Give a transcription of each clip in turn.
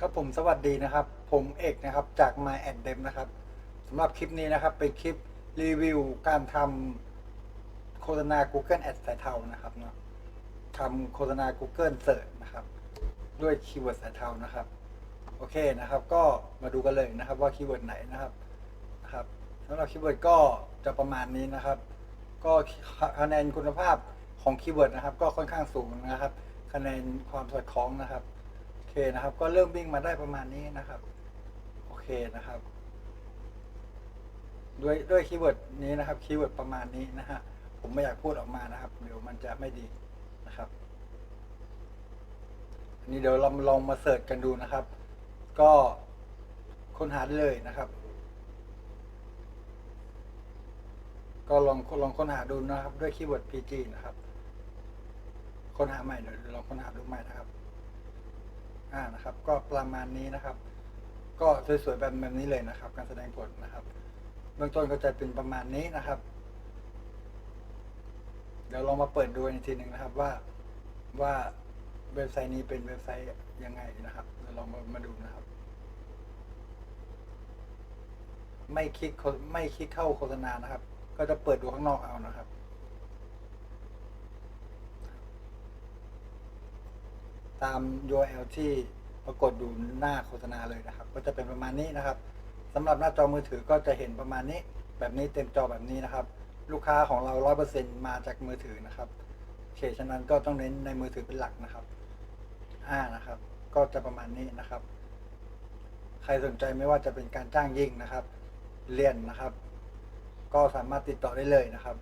ครับผมสวัสดีนะครับ ผมเอกนะครับจาก My a d Dem นะครับสำหรับคลิปนี้นะครับเป็นคลิปรีวิวการทำโฆษณา Google Ads สายเทานะครับเนาะทำโฆษณา Google Search นะครับ ด้วยคีย์เวิร์ดสายเทานะครับ โอเคนะครับ ก็มาดูกันเลยนะครับว่าคีย์เวิร์ดไหนนะครับนะครับสำหรับคีย์เวิร์ดก็จะประมาณนี้นะครับ ก็คะแนนคุณภาพของคีย์เวิร์ดนะครับ ก็ค่อนข้างสูงนะครับ คะแนนความสอดคล้องนะครับ เคนะครับ ก็เริ่มวิ่งมาได้ประมาณนี้นะครับ โอเคนะครับ ด้วยด้วยคีย์เวิร์ดนี้นะครับคีย์เวิร์ดประมาณนี้นะฮะผมไม่อยากพูดออกมานะครับเดี๋ยวมันจะไม่ดีนะครับอันนี้เดี๋ยวเราลองมาเสิร์ชกันดูนะครับ ก็ค้นหาได้เลยนะครับ ก็ลองลองค้นหาดูนะครับ ด้วยคีย์เวิร์ด PG นะครับ ค้นหาใหม่เดี๋ยวลองค้นหาดูใหม่นะครับ อ่านะครับ ก็ประมาณนี้นะครับ ก็สวยๆแบบแบบนี้เลยนะครับ การแสดงผลนะครับ เบื้องต้นก็จะเป็นประมาณนี้นะครับ เดี๋ยวลองมาเปิดดูอีกทีหนึ่งนะครับว่าว่าเว็บไซต์นี้เป็นเว็บไซต์ยังไงนะครับเดี๋ยวลองมามาดูนะครับ ไม่คลิกไม่คลิกเข้าโฆษณานะครับ ก็จะเปิดดูข้างนอกเอานะครับ ตาม URL ที่ปรากฏอยู่หน้าโฆษณาเลยนะครับ ก็จะเป็นประมาณนี้นะครับสำหรับหน้าจอมือถือก็จะเห็นประมาณนี้ แบบนี้เต็มจอแบบนี้นะครับ ลูกค้าของเรา 100%มาจากมือถือนะครับโอเคฉะนั้นก็ต้องเน้นในมือถือเป็นหลักนะครับอ่านะครับ ก็จะประมาณนี้นะครับ ใครสนใจไม่ว่าจะเป็นการจ้างยิงนะครับ เรียนนะครับ ก็สามารถติดต่อได้เลยนะครับ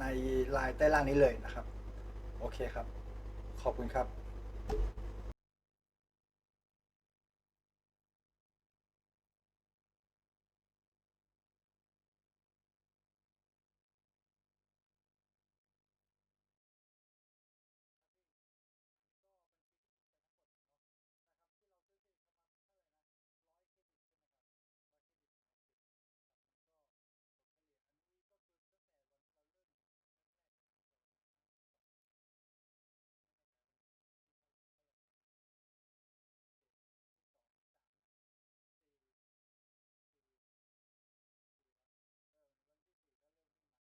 ในไลน์ใต้ล่างนี้เลยนะครับ โอเคครับ ขอบคุณครับ